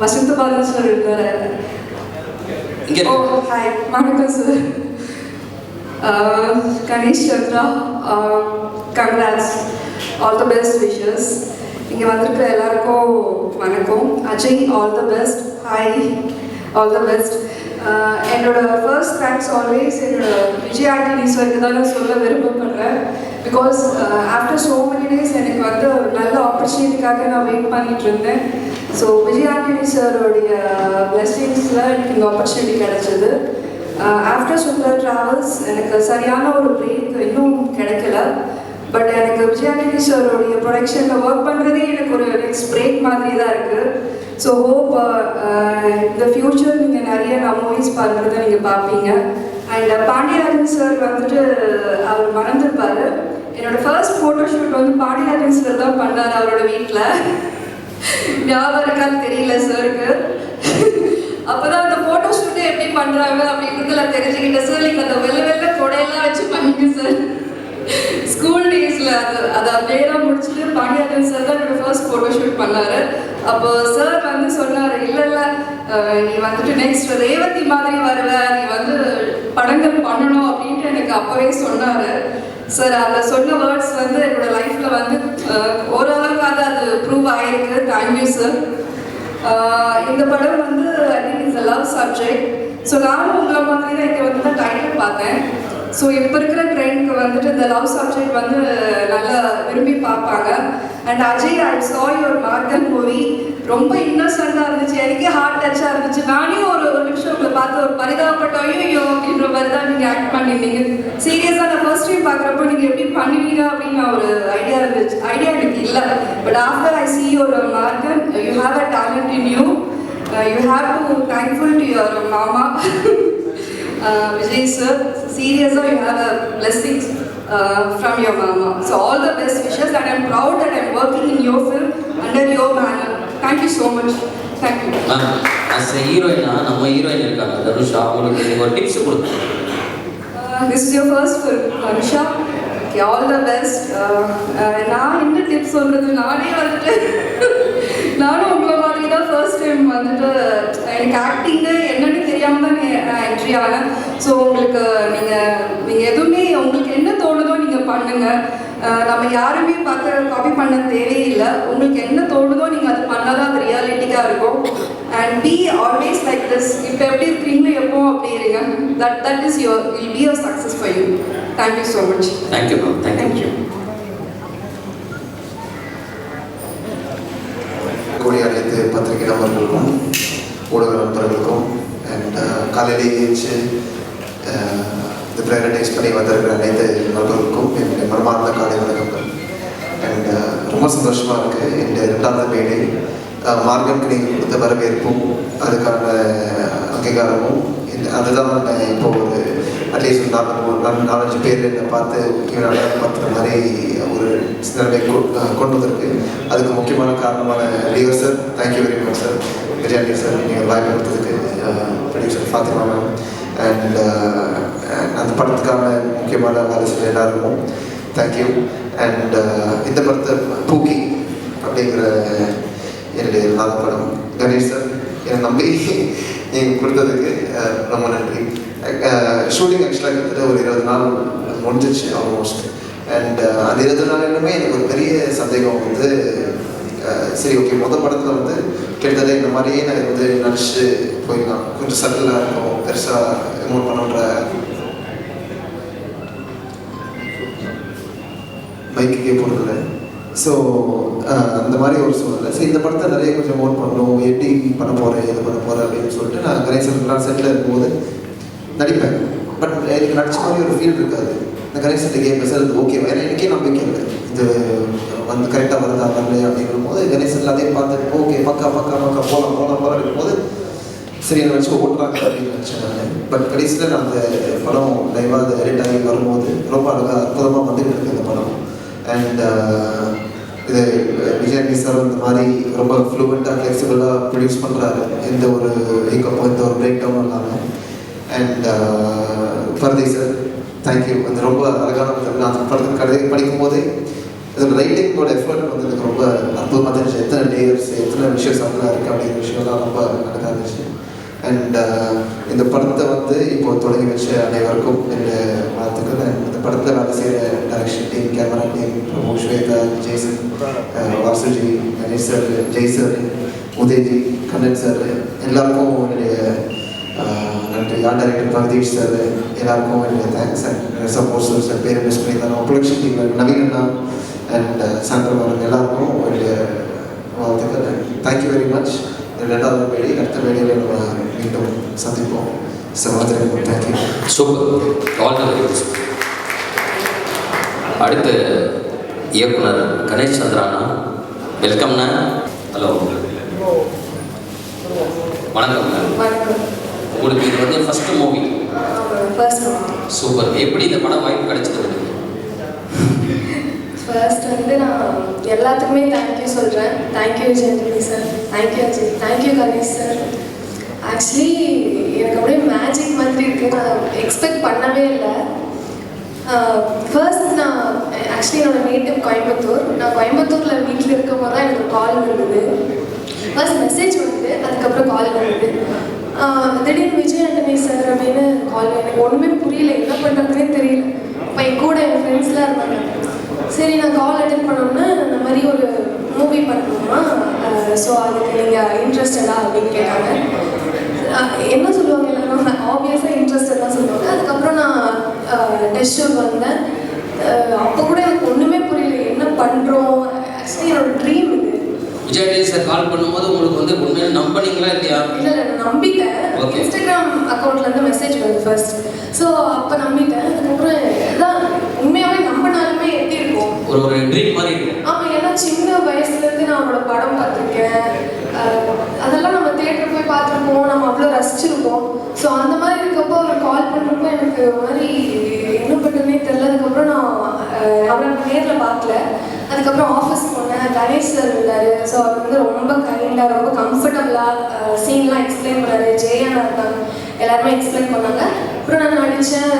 வசந்த Balan sir இருக்காரு. இங்க ஓ ஹாய் வணக்கம் sir Ganesh Chandra. Congrats all the best wishes இங்கே வந்திருக்கிற எல்லாருக்கும் வணக்கம். Ajay all the best hi all the best என்னோட ஃபர்ஸ்ட் தேங்க்ஸ் ஆல்வேஸ் என்னோட விஜய் ஆண்டனி சாருக்கு தான் நான் சொல்ல விருப்பப்படுறேன். Because after so many days எனக்கு வந்து ஒரு நல்ல ஆப்பர்ச்சுனிட்டிக்காக நான் வெயிட் பண்ணிட்டு இருந்தேன். ஸோ விஜயாண்டி சாரோடைய பிளெஸிங்ஸில் எனக்கு இந்த ஆப்பர்ச்சுனிட்டி கிடைச்சது. ஆஃப்டர் சுந்தர் ட்ராவல்ஸ் எனக்கு சரியான ஒரு பிரேக் இன்னும் கிடைக்கல. பட் எனக்கு விஜயாண்டி சாரோடைய ப்ரொடக்ஷனில் ஒர்க் பண்ணுறதே எனக்கு ஒரு நெக்ஸ்ட் பிரேக் மாதிரி தான் இருக்குது ஸோ ஹோப் இந்த ஃப்யூச்சர் நீங்கள் நிறைய நான் மூவிஸ் பார்க்குறத நீங்கள் பார்ப்பீங்க. அண்ட் uh, பாண்டியராஜன் சார் வந்துட்டு uh, அவர் மறந்துருப்பார். என்னோட ஃபர்ஸ்ட் ஃபோட்டோஷூட் வந்து பாண்டியராஜன் சார் தான் பண்ணார் அவரோட வீட்டில் ஞாபகம் இருக்கான்னு தெரியல சாருக்கு அப்போ தான் அந்த ஃபோட்டோஷூட்டை எப்படி பண்ணுறாங்க அப்படின்றதுல தெரிஞ்சுக்கிட்டேன் சார் நீங்கள் அந்த வெள்ளை வெள்ள கொடையெல்லாம் வச்சு பண்ணிங்க சார் ஸ்கூல் டேஸில் அது அதை அப்படியெல்லாம் முடிச்சுட்டு பாண்டியாஜன் சார் தான் என்னோட ஃபர்ஸ்ட் ஃபோட்டோஷூட் பண்ணாரு. அப்போ சார் வந்து சொன்னார் இல்லை இல்லை நீ வந்துட்டு நெக்ஸ்ட் ரேவதி மாதிரி வருவ நீ வந்து படங்கள் பண்ணணும் அப்படின்ட்டு எனக்கு அப்போவே சொன்னார். சார் அந்த சொன்ன வேர்ட்ஸ் வந்து என்னோடய லைஃப்பில் வந்து ஓரளவுக்காக அது ப்ரூவ் ஆகிருக்கு தேங்க்யூ சார் இந்த படம் வந்து I think a love subject so நானும் உங்களை மாதிரி தான் இங்கே வந்து தான் டைட்டில் பார்த்தேன். ஸோ இப்போ இருக்கிற ட்ரெயினுக்கு வந்துட்டு இந்த லவ் சப்ஜெக்ட் வந்து நல்லா விரும்பி பார்ப்பாங்க. அண்ட் அஜய் ஐ சா யுவர் மார்கன் மூவி ரொம்ப இன்னசென்ட்டாக இருந்துச்சு. எனக்கே ஹார்ட் டச்சாக இருந்துச்சு. நானே ஒரு ஒரு நிமிஷம் உங்களை பார்த்து ஒரு பரிதாபப்பட்ட ஐயோ அப்படின்ற மாதிரி தான் நீங்கள் ஆக்ட் பண்ணியிருந்தீங்க. சீரியஸாக நான் ஃபர்ஸ்ட் டைம் பார்க்குறப்போ நீங்கள் எப்படி பண்ணுவீங்க அப்படின்னு நான் ஒரு ஐடியா இருந்துச்சு. ஐடியா எனக்கு இல்லை. But after I see your Maargan you have a talent in you you have to thankful to your mama Vijay sir சீரியஸாக you have a blessings from your mama so all the best wishes and I'm proud that I'm working in your film under your banner thank you so much thank you ma'am as a ஹீரோயினா நம்ம heroine இருக்காங்க. தனுஷா அவங்களுக்கு நீங்க ஒரு tips கொடுங்க. This is your first film Anusha okay all the best நான் என்ன tips சொல்கிறது நானே வந்துட்டு நானும் உங்களை மாதிரி தான் ஃபர்ஸ்ட் டைம் வந்துட்டு எனக்கு ஆக்டிங்கு என்னன்னு தெரியாமல் தான் நான் என்ட்ரி ஆனேன் ஸோ உங்களுக்கு நீங்கள் நீங்கள் எதுவுமே உங்களுக்கு என்ன தோணுதோ நீங்கள் பண்ணுங்கள் நம்ம யாருமே பார்த்து காப்பி பண்ண தேவையில்லை. உங்களுக்கு என்ன தோணுதோ நீங்கள் அது பண்ணால் தான் அது ரியாலிட்டிக்காக இருக்கும். And be always like this இப்போ எப்படி இருக்கிறீங்களோ எப்போ அப்படி இருங்க. That that is your will be your success for you thank you so much thank you ma'am thank you கூடிய அனைத்து பத்திரிகை நண்பர்களுக்கும் ஊடக நண்பர்களுக்கும் அண்ட் uh, காலையில் ஏச்சு uh, இந்த ப்ரையாரிட்டைஸ் பண்ணி வந்திருக்கிற அனைத்து நண்பர்களுக்கும் என்னுடைய மனமார்ந்த காலை வணக்கங்கள். அண்ட் uh, ரொம்ப சந்தோஷமாக இருக்குது என்னுடைய ரெண்டாவது மேடை மார்க்கனுக்கு நீங்கள் கொடுத்த வரவேற்பும் அதுக்கான அங்கீகாரமும் அதுதான் நான் இப்போ ஒரு அட்லீஸ்ட் நாலு நாலு நாலஞ்சு பேர் என்னை பார்த்து முக்கியமான பார்த்துற மாதிரி ஒரு நிலைமை கொண்டு வந்திருக்கு. அதுக்கு முக்கியமான காரணமான Leo sir thank you very much sir Vijayandi sir நீங்கள் வாய்ப்பு கொடுத்ததுக்கு ப்ரொடியூசர் ஃபாத்திமா மேம் அண்ட் அந்த படத்துக்கான முக்கியமான வேலை செய்ய எல்லாருக்கும் தேங்க்யூ அண்ட் uh, இந்த படத்தை பூக்கி அப்படிங்கிற என்னுடைய நாத படம். கணேஷ் சார் என்னை நம்பி நீங்கள் கொடுத்ததுக்கு uh, ரொம்ப நன்றி. Uh, ஷூட்டிங் ஆக்சுவலாக கிட்டத்தட்ட ஒரு இருபது நாள் முடிஞ்சிச்சு ஆல்மோஸ்ட் அண்ட் அந்த இருபது நாள் நாளிலுமே எனக்கு ஒரு பெரிய சந்தேகம் வந்து சரி ஓகே மொதல் படத்தில் வந்து கிட்டத்தட்ட இந்த மாதிரியே நான் வந்து நினச்சி போயிடலாம் கொஞ்சம் சட்டிலாக இருக்கும். பெருசாக எமோட் பண்ணுன்ற மைக்குக்கே போகிறதில்ல ஸோ அந்த மாதிரி ஒரு சூழ்நிலை. ஸோ இந்த படத்தை நிறைய கொஞ்சம் ஓட் பண்ணணும் எப்படி பண்ண போகிறேன் இது பண்ண போகிறேன் அப்படின்னு சொல்லிட்டு நான் கணேசன் செட்டில் இருக்கும்போது நடிப்பேன். பட் எனக்கு நடிச்ச மாதிரி ஒரு ஃபீல் இருக்காது. இந்த கணேசன் கேம் பேசுறது ஓகே வேறு எனக்கே நம்பிக்கை இல்லை. இது வந்து கரெக்டாக வருதா வரலையா அப்படிங்கிற போது கணேசன் எல்லாத்தையும் பார்த்துட்டு ஓகே பக்கா பக்கா பக்கா போகலாம் போகலாம் போகலாம் இருக்கும்போது சரி என்னை வச்சு ஓட்டுறாங்க அப்படின்னு நினச்சேன் நான். பட் கடைசியில் நான் அந்த படம் லைவாக அது எடிட் ஆகி வரும்போது ரொம்ப அழகாக அற்புதமாக வந்துட்டு இருக்கு இந்த படம். அண்ட் இது விஜயாண்டி சார் இந்த மாதிரி ரொம்ப ஃப்ளூவெண்ட்டாக ஃப்ளெக்சிபிளாக ப்ரொடியூஸ் பண்ணுறாரு எந்த ஒரு ஹிக்கப்பும் எந்த ஒரு பிரேக் டவுனும் இல்லாமல் அண்ட் பரதி சார் தேங்க்யூ வந்து ரொம்ப அழகான நான் படத்துக்கு கதை படிக்கும் போதே இதில் ரைட்டிங்கோட எஃபர்ட் வந்து எனக்கு ரொம்ப அற்புதமாக தெரிஞ்சு எத்தனை லேயர்ஸ் எத்தனை விஷயம் சம்பளம் இருக்குது அப்படிங்கிற விஷயம்லாம் ரொம்ப அழகாக இருந்துச்சு. அண்ட் இந்த படத்தை வந்து இப்போ தொடங்கி வச்ச அனைவருக்கும் என்னுடைய வாழ்த்துக்கள். இந்த படத்தில் வேலை செய்கிற direction team camera team Prabhu Shweta Jaison Vasuji Ganesh sir Jai sir Udayaji Kannan sir எல்லாருக்கும் என்னுடைய நன்றி. ஆர்ட் டைரக்டர் பிரதீஷ் சார் எல்லாருக்கும் என்னுடைய தேங்க்ஸ் அண்ட் சப்போர்ட் சார் பேர் மிஸ் பண்ணியிருந்தாங்க ப்ரொடக்ஷன் டீம் நவீன் அண்ணா அண்ட் மேடம் எல்லாருக்கும் என்னுடைய வாழ்த்துக்கள். அண்ட் தேங்க்யூ வெரி மச் ரெண்டாவது வேடி அடுத்த வேடியில் நம்ம மீண்டும் சந்திப்போம். சமாதானம் தேங்க்யூ சூப்பர். ஆல் அடுத்து இயக்குனர் கணேஷ் சந்திரானா. வெல்கம்ண்ணா ஹலோ. வணக்கம்ண்ணா வணக்கம். உங்களுக்கு இது வந்து ஃபர்ஸ்ட் மூவி சூப்பர் எப்படி இந்த படம் வாய்ப்பு கிடைச்சது உங்களுக்கு ஃபர்ஸ்ட் வந்து நான் எல்லாத்துக்குமே தேங்க்யூ சொல்கிறேன் thank you generally sir thank you Ajay thank you Ganesh sir actually எனக்கு அப்படியே மேஜிக் மாதிரி இருக்குது நான் எக்ஸ்பெக்ட் பண்ணவே இல்லை. ஃபர்ஸ்ட் நான் ஆக்சுவலி என்னோட நேட்டிவ் கோயம்புத்தூர் நான் கோயம்புத்தூரில் வீட்டில் இருக்கும் போது தான் எனக்கு கால் வந்தது. ஃபர்ஸ்ட் மெசேஜ் வந்தது. அதுக்கப்புறம் கால் வந்தது. திடீர்னு விஜய் ஆண்டனி சார் அப்படின்னு கால் எனக்கு ஒன்றுமே புரியல. என்ன பண்ணுறதுனே தெரியல. இப்போ என் கூட என் ஃப்ரெண்ட்ஸ்லாம் இருந்தாங்க. சரி நான் கால் அட்டன் பண்ணோன்னே இந்த மாதிரி ஒரு மூவி பண்ணணுமா ஸோ அதுக்கு நீங்கள் இன்ட்ரெஸ்டடா அப்படின்னு கேட்டாங்க. என்ன சொல்லுவாங்க எல்லாரும்? ஆப்வியஸாக இன்ட்ரெஸ்டட் தான் சொல்லுவாங்க. அதுக்கப்புறம் நான் டெஸ்ட் ஷூட் வந்தேன். அப்போ கூட எனக்கு ஒன்றுமே புரியல. என்ன பண்ணுறோம் ஆக்சுவலி என்னோட ட்ரீம் விஜய் டே சார் கால் பண்ணும்போது உங்களுக்கு வந்து உண்மையில நம்பினீங்களா இல்லையா? இல்லை இல்லை நான் நம்பிட்டேன். இன்ஸ்டாகிராம் அக்கௌண்ட்லேருந்து மெசேஜ் வருது ஃபர்ஸ்ட் ஸோ அப்போ நம்பிட்டேன். அதுக்கப்புறம் அதான் உண்மையாகவே நம்பினாலுமே எப்படி இருக்கும். ஒரு ஒரு ட்ரீம் மாதிரி இருக்கும். ஆமாம் ஏன்னா சின்ன வயசுலேருந்து நான் அவனோட படம் பார்த்துருக்கேன். அதெல்லாம் நம்ம தேட்டர் போய் பார்த்துருப்போம். நம்ம அவ்வளோ ரசிச்சிருப்போம். ஸோ அந்த மாதிரி இருக்கப்போ அவர் கால் பண்ணுறப்போ எனக்கு ஒரு மாதிரி என்ன பண்ணுறதுனே தெரியல அதுக்கப்புறம் நான் அவரை நேரில் பார்க்கல. அதுக்கப்புறம் ஆஃபீஸ் கணேஷ் சார் இருந்தார் ஸோ அவர் வந்து ரொம்ப கைண்டாக ரொம்ப கம்ஃபர்டபுளாக சீன்லாம் எக்ஸ்பிளைன் பண்ணாரு. ஜெயனா இருந்தாங்க எல்லாருமே எக்ஸ்பிளைன் பண்ணாங்க. அப்புறம் நான் நடித்தேன்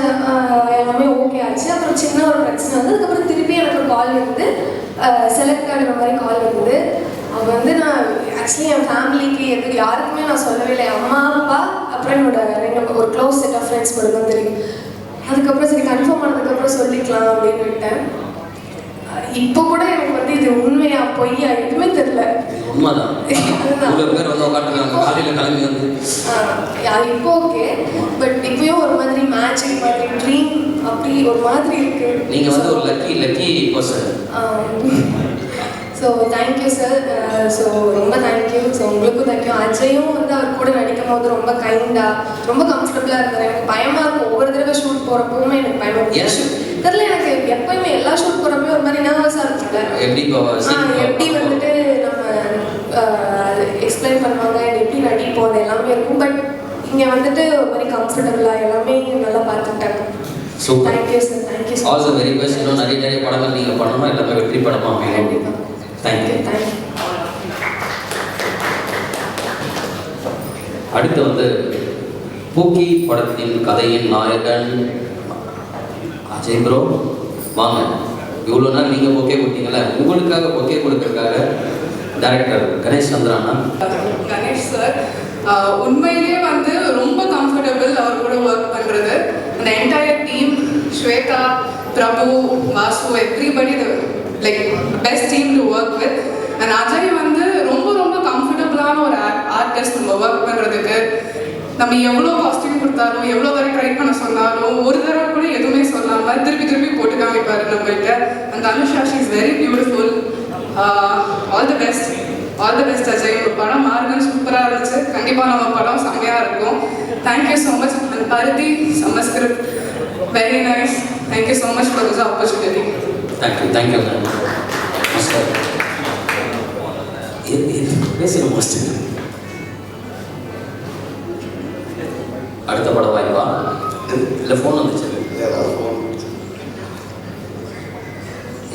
எல்லாமே ஓகே ஆச்சு. அப்புறம் சின்ன ஒரு பிரச்சனை வந்து அதுக்கப்புறம் திருப்பி எனக்கு ஒரு கால் வந்து செலக்ட் ஆகிற மாதிரி கால் வந்து அவங்க வந்து நான் ஆக்சுவலி என் ஃபேமிலிக்கு எதுக்கு யாருக்குமே நான் சொல்லவே இல்லை. அம்மா அப்பா அப்புறம் என்னோட ரெண்டு ஒரு க்ளோஸ் செட் ஆஃப் ஃப்ரெண்ட்ஸ் மட்டும் தான் தெரியும். அதுக்கப்புறம் சரி கன்ஃபார்ம் பண்ணதுக்கப்புறம் சொல்லிக்கலாம் அப்படின்னு விட்டேன். இப்போ கூட எனக்கு வந்து இது உண்மையா பொய்யா எதுவுமே தெரியல. உண்மைதான். இவ்வளோ பேர் வந்து உட்காந்துருக்காங்க காலையில் கிளம்பி வந்து. ஆஹ் இப்போ ஓகே பட் இப்பயும் ஒரு மாதிரி மேஜிக் மாதிரி ட்ரீம் அப்படி ஒரு மாதிரி இருக்கு. நீங்கள் வந்து ஒரு lucky lucky person so thank you sir so ரொம்ப தேங்க்யூ ஸோ உங்களுக்கும் தேங்க்யூ அஜயும் வந்து அவர் கூட நடிக்கும் போது ரொம்ப கைண்டாக ரொம்ப கம்ஃபர்டபுளாக இருந்தார். எனக்கு பயமாக இருக்கும். ஒவ்வொரு தடவை ஷூட் போகிறப்பவுமே எனக்கு பயமாக. இருக்கும் தெரியல எனக்கு எப்பயுமே எல்லா ஷூட் போகிறப்பயும் ஒரு மாதிரி நர்வஸாக இருக்கும்ல எப்படி எப்படி வந்துட்டு நம்ம எக்ஸ்பிளைன் பண்ணுவாங்க எப்படி நடிப்போம் அது எல்லாமே இருக்கும். பட் இங்கே வந்துட்டு ஒரு மாதிரி கம்ஃபர்டபுளாக எல்லாமே நல்லா பார்த்துக்கிட்டாங்க. Super. Thank you sir thank you all the very best இன்னும் நிறைய நிறைய படங்கள் நீங்கள் பண்ணணும் எல்லாமே வெற்றி படமாக அமையும் கண்டிப்பாக தேங்க்யூ தேங்க்யூ அடுத்து வந்து பூக்கி படத்தின் கதையின் நாயகன் அஜய் ப்ரோ வாங்க. இவ்வளோ நாள் நீங்கள் பொக்கே கொடுத்தீங்களா உங்களுக்காக பொக்கே கொடுக்கறதுக்காக டைரக்டர் கணேஷ் சந்திரானா? கணேஷ் சார் உண்மையிலேயே வந்து ரொம்ப கம்ஃபர்டபுள் அவர் கூட ஒர்க் பண்ணுறது அந்த entire team Shweta Prabhu Vasu everybody like best team to work with and Ajay வந்து ரொம்ப ரொம்ப கம்ஃபர்டபுளான ஒரு ஆர்டிஸ்ட் நம்ம ஒர்க் பண்ணுறதுக்கு நம்ம எவ்வளோ காஸ்டியூம் கொடுத்தாலும் எவ்வளோ தடவை ட்ரை பண்ண சொன்னாலும் ஒரு தடவை கூட எதுவும் சொல்லாமல் திருப்பி திருப்பி போட்டு காமிப்பாரு நம்மகிட்ட அந்த Anusha she is very beautiful all the best all the best Ajay. உங்க படம் மாறுங்கன்னு சூப்பராக இருந்துச்சு. கண்டிப்பாக நம்ம படம் செம்மையாக இருக்கும். தேங்க்யூ ஸோ மச் அண்ட் பருத்தி Samskrit very nice thank you so much for this opportunity thank you thank you master பேசுங்க மாஸ்டர் அடுத்த படம் வாய்ப்பா இல்லை ஃபோன் வந்துச்சு.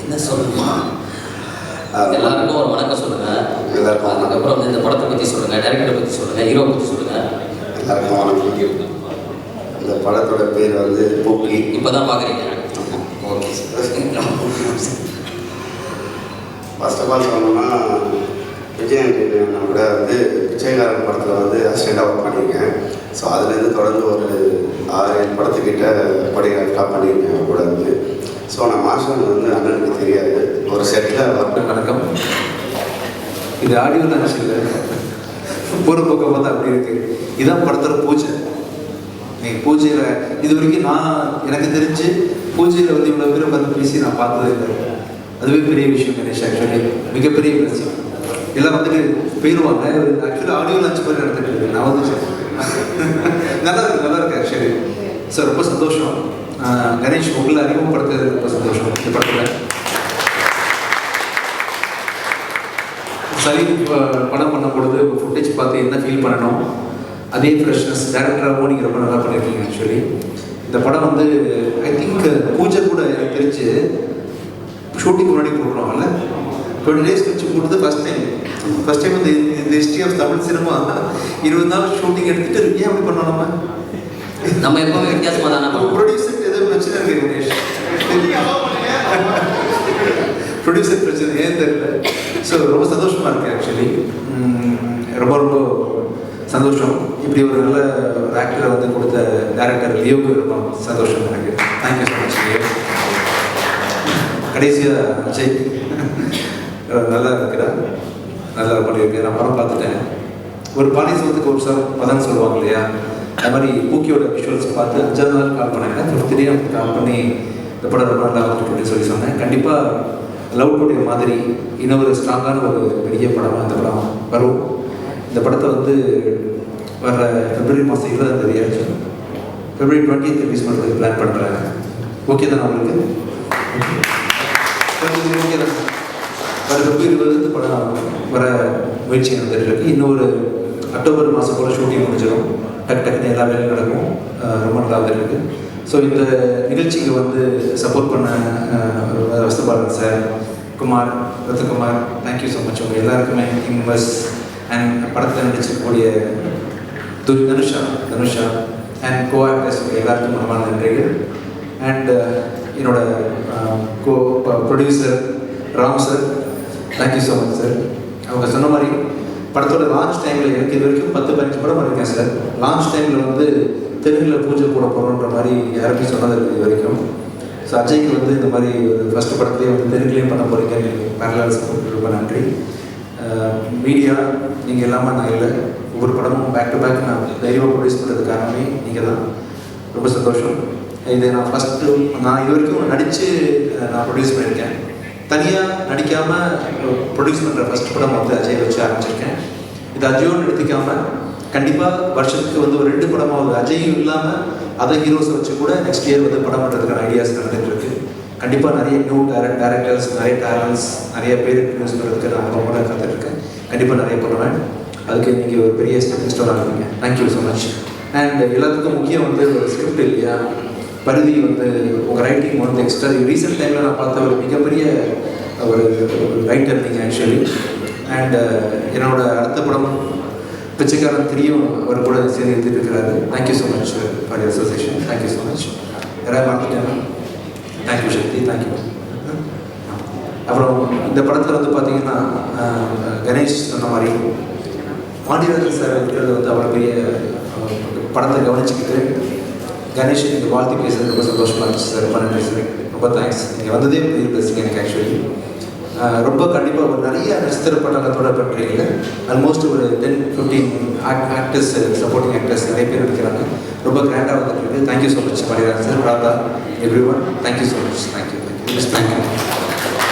என்ன சொல்லணுமா எல்லாருக்கும் ஒரு வணக்கம் சொல்லுங்க. எல்லாருக்கும். அதுக்கப்புறம் வந்து இந்த படத்தை பற்றி சொல்லுங்க டைரக்டரை பற்றி சொல்லுங்க ஹீரோ பற்றி சொல்லுங்க. எல்லாருக்கும் வணக்கம். இந்த படத்தோட பேர் வந்து பூக்கி. இப்போ தான் பார்க்குறீங்க ஓகே. ஃபர்ஸ்ட் ஆஃப் ஆல் சொல்லணும்னா விஜய் கூட வந்து பிச்சைக்காரன் படத்தில் வந்து அசிஸ்டண்டாக ஒர்க் பண்ணியிருக்கேன். ஸோ அதுலேருந்து தொடர்ந்து ஒரு ஆறு ஏழு படத்துக்கிட்ட கொடியாக பண்ணியிருக்கேன் கூட வந்து ஸோ நான் மாஸ்டர் வந்து அண்ணனுக்கு தெரியாது. ஒரு செட்டில் ஒர்க் வணக்கம். இது ஆடியோ தான் இல்லை ஒரு பக்கம் பார்த்தா அப்படி இருக்கு. இதான் படத்தோட பூஜை. நீ பூஜையில் இது வரைக்கும் நான் எனக்கு தெரிஞ்சு பூஜையில் வந்து இவ்வளோ பேர் வந்து பேசி நான் பார்த்ததே இல்லை. அதுவே பெரிய விஷயம் கணேஷ் ஆக்சுவலி மிகப்பெரிய விஷயம் எல்லாம் வந்துட்டு போயிடுவாங்க ஆக்சுவலி ஆடியோ லஞ்ச் மாதிரி நடந்துட்டு இருக்கு. நான் வந்து நல்லா இருக்கு நல்லா இருக்கு ஆக்சுவலி சார் ரொம்ப சந்தோஷம். கணேஷ் உங்களை அறிமுகப்படுத்துறது ரொம்ப சந்தோஷம். இந்த படத்தில். சலீம் படம் பண்ணும் பொழுது ஃபுட்டேஜ் பார்த்து என்ன ஃபீல் பண்ணணும்? அதே ஃப்ரெஷ்னஸ் டேரக்டராகவும் நீங்கள் ரொம்ப நல்லா பண்ணியிருக்கீங்க ஆக்சுவலி இந்த படம் வந்து ஐ திங்க் பூஜை கூட எனக்கு தெரிஞ்சு ஷூட்டிங் முன்னாடி போடுறோம்ல. டுவெண்ட்டி டேஸ் கழிச்சு கொடுத்து ஃபஸ்ட் டைம் ஃபஸ்ட் டைம் இந்த ஹிஸ்ட்ரி ஆஃப் தமிழ் சினிமா இருபது நாள் ஷூட்டிங் எடுத்துட்டு ஏன் அப்படி பண்ணோம் நம்ம? நம்ம எப்பவுமே வித்தியாசமாக தானே ப்ரொடியூசருக்கு எதுவும் பிரச்சனை இருக்கு கணேஷ் ப்ரொடியூசர் பிரச்சனை ஏன் தெரியல. ஸோ ரொம்ப சந்தோஷமா இருக்கு ஆக்சுவலி ரொம்ப ரொம்ப சந்தோஷம். இப்படி ஒரு நல்ல ஒரு ஆக்டரை வந்து கொடுத்த டேரக்டர் லியோவுக்கு ரொம்ப சந்தோஷம் எனக்கு. Thank you so much Leo. கடைசியாக அஜய். நல்லா இருக்கிறா நல்லா பண்ணியிருக்கேன் நான் படம் பார்த்துட்டேன். ஒரு பாடி சோத்துக்கு ஒரு சார் பதம் சொல்லுவாங்க இல்லையா? அது மாதிரி பூக்கியோட விஷுவல்ஸ் பார்த்து அஞ்சாவது நாள் கால் பண்ணாங்க ஃபிஃப்த் டே கால் பண்ணி இந்த படம் ரொம்ப நல்லா வந்துட்டு அப்படின்னு சொல்லி சொன்னேன். கண்டிப்பாக லவ் டுடே மாதிரி இன்னொரு ஸ்ட்ராங்கான ஒரு பெரிய படமாக இந்த படம் வரும். இந்த படத்தை வந்து வர பிப்ரவரி மாதம் இருபதாம் தேதி ஆச்சு. பிப்ரவரி டுவெண்ட்டி ரிலீஸ் பண்ணுறதுக்கு பிளான் பண்ணுறாங்க ஓகே தானே உங்களுக்கு? ஓகே தான் வர பிப்ரவரி இருபது படம் வர முயற்சி நடந்துட்டு இன்னொரு அக்டோபர் மாதம் போல் ஷூட்டிங் முடிஞ்சிடும். டக்கு டக்குன்னு எல்லா வேலையும் நடக்கும். ரொம்ப நல்லா வந்துட்டு ஸோ இந்த நிகழ்ச்சிக்கு வந்து சப்போர்ட் பண்ண Vasubalan sir Kumar Rathakumar thank you so much உங்கள் எல்லாருக்குமே மெம்பர்ஸ் அண்ட் படத்தில் நடிச்சிருக்கக்கூடிய து தனுஷா தனுஷா அண்ட் கோ ஆக்டர்ஸ் எல்லாருக்கும் மனமான நன்றிகள். அண்ட் என்னோட co producer Ram sir thank you so much sir அவங்க சொன்ன மாதிரி படத்தோட லான்ச் டைமில் எனக்கு இது வரைக்கும் பத்து பதினஞ்சு படம் பண்ணியிருக்கேன் சார் லான்ச் டைமில் வந்து தெலுங்கில் பூஜை போட போகிறோன்ற மாதிரி யாருமே சொன்னது இது வரைக்கும். ஸோ அஜய்க்கு வந்து இந்த மாதிரி ஒரு ஃபஸ்ட் படத்துலேயே வந்து தெலுங்குலேயும் பண்ண போகிறீங்கன்னு பேரலாஸ் ரொம்ப நன்றி. மீடியா நீங்கள் இல்லாமல் நான் இல்லை. ஒவ்வொரு படமும் பேக் டு பேக் நான் தைரியமாக ப்ரொடியூஸ் பண்ணுறது காரணமே நீங்கள் தான். ரொம்ப சந்தோஷம். இது நான் ஃபஸ்ட்டு நான் இது வரைக்கும் நடித்து நான் ப்ரொடியூஸ் பண்ணியிருக்கேன் தனியாக நடிக்காமல் ப்ரொடியூஸ் பண்ணுற ஃபஸ்ட் படம் வந்து அஜய் வச்சு ஆரம்பிச்சிருக்கேன். இது அஜயோன்னு எடுத்துக்காமல் கண்டிப்பாக வருஷத்துக்கு வந்து ஒரு ரெண்டு படமாவது அஜயும் இல்லாமல் அதை ஹீரோஸை வச்சு கூட நெக்ஸ்ட் இயர் வந்து படம் பண்ணுறதுக்கான ஐடியாஸ் நடந்துட்டு இருக்கு. கண்டிப்பாக நிறைய நியூ டேரக்ட் டேரக்டர்ஸ் நிறைய டேலண்ட்ஸ் நிறைய பேர் இன்ட்ரடியூஸ் பண்ணுறதுக்கு நான் ரொம்ப கூட காத்துட்ருக்கேன் கண்டிப்பாக நிறைய பண்ணுவேன். அதுக்கு நீங்கள் ஒரு பெரிய stepping stone ஆகுவீங்க thank you so much and எல்லாத்துக்கும் முக்கியம் வந்து ஒரு ஸ்கிரிப்ட் இல்லையா? பருதி வந்து உங்கள் ரைட்டிங் வந்து எக்ஸ்ட்ரா ரீசெண்ட் டைமில் நான் பார்த்த ஒரு மிகப்பெரிய ஒரு ரைட்டர் நீங்கள் ஆக்சுவலி அண்டு என்னோட அடுத்த படம் பிச்சைக்காரன் திரியும் அவர் கூட சேர்ந்து எழுதிட்டு இருக்கிறாரு thank you so much for association thank you so much யாராவது பார்த்துட்டேன் தேங்க்யூ சக்தி தேங்க்யூ அப்புறம் இந்த படத்தில் வந்து பார்த்தீங்கன்னா கணேஷ் சொன்ன மாதிரி பாண்டியராஜன் சார் இருக்கிறது வந்து அவ்வளோ பெரிய படத்தை கவனிச்சுக்கிட்டு கணேஷ் எனக்கு வாழ்த்து பேசுறது ரொம்ப சந்தோஷமாக இருந்துச்சு சார். ரொம்ப பேசுகிறேன் ரொம்ப தேங்க்ஸ் நீங்கள் வந்ததே பெரிய எனக்கு ஆக்சுவலி ரொம்ப கண்டிப்பாக ஒரு நிறைய நட்சத்திர பட்டங்களோட பண்ணுறீங்க ஆல்மோஸ்ட் ஒரு ten fifteen actors supporting actors நிறைய பேர் இருக்கிறாங்க. ரொம்ப கிராண்டாக வந்துட்டு இருக்கு thank you so much Pandiarajan sir Radha everyone thank you so much thank you thank you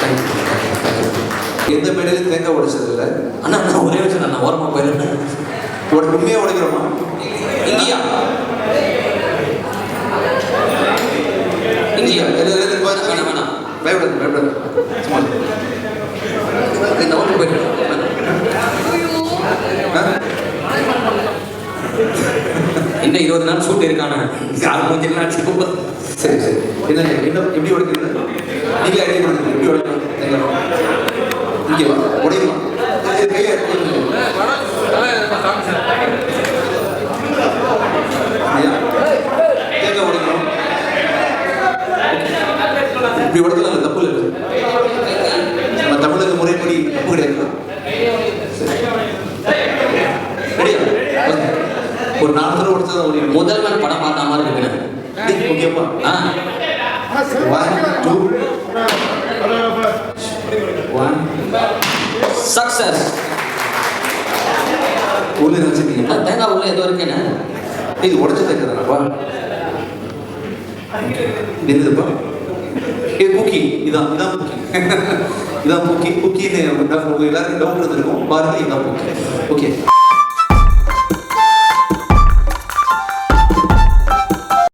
thank you thank you எந்த மேடையிலும் தேங்காய் உடைச்சது இல்லை அண்ணா நான் ஒரே விஷயம் நான் ஓரமாக போயிருந்தேன் உடனே உண்மையாக உடைக்கிறோமா? இங்கேயா பயப்படாது பயப்படாது சும்மா இரு. இந்த ஓட்டு போயிட்டு ஆ? இன்னும் இருபது நாள் ஷூட் இருக்கானே? கால் மூஞ்சி நாச்சு சரி சரி. என்ன இன்னும் எப்படி உடைக்கிறது நீங்க அடி கொடுங்க. எப்படி உடைக்கணும் இங்கே வா. உடையுமா கையை ஐயா இப்படி உடத்துல தப்பு இல்லை. நம்ம தமிழக முறைப்படி தப்பு கிடையாது. ஒரு நாலு தடவை உடச்சா ஒரு முதல்வர் படம் பார்த்த மாதிரி இருக்கிறேன் ஓகேப்பா ஆ. ஒன் டூ ஒன் சக்சஸ் உள்ள வச்சுருக்கீங்களா தேங்காய் உள்ள எது வரைக்கும் என்ன இது உடச்சு தைக்கிறதாப்பா என்னதுப்பா ஏ குக்கி இதான் இதான் பூக்கி. இதான் பூக்கி. பூக்கின்னு எல்லாருக்கும் டவுட் இருந்திருக்கும் பாருங்க இதான் பூக்கி. ஓகே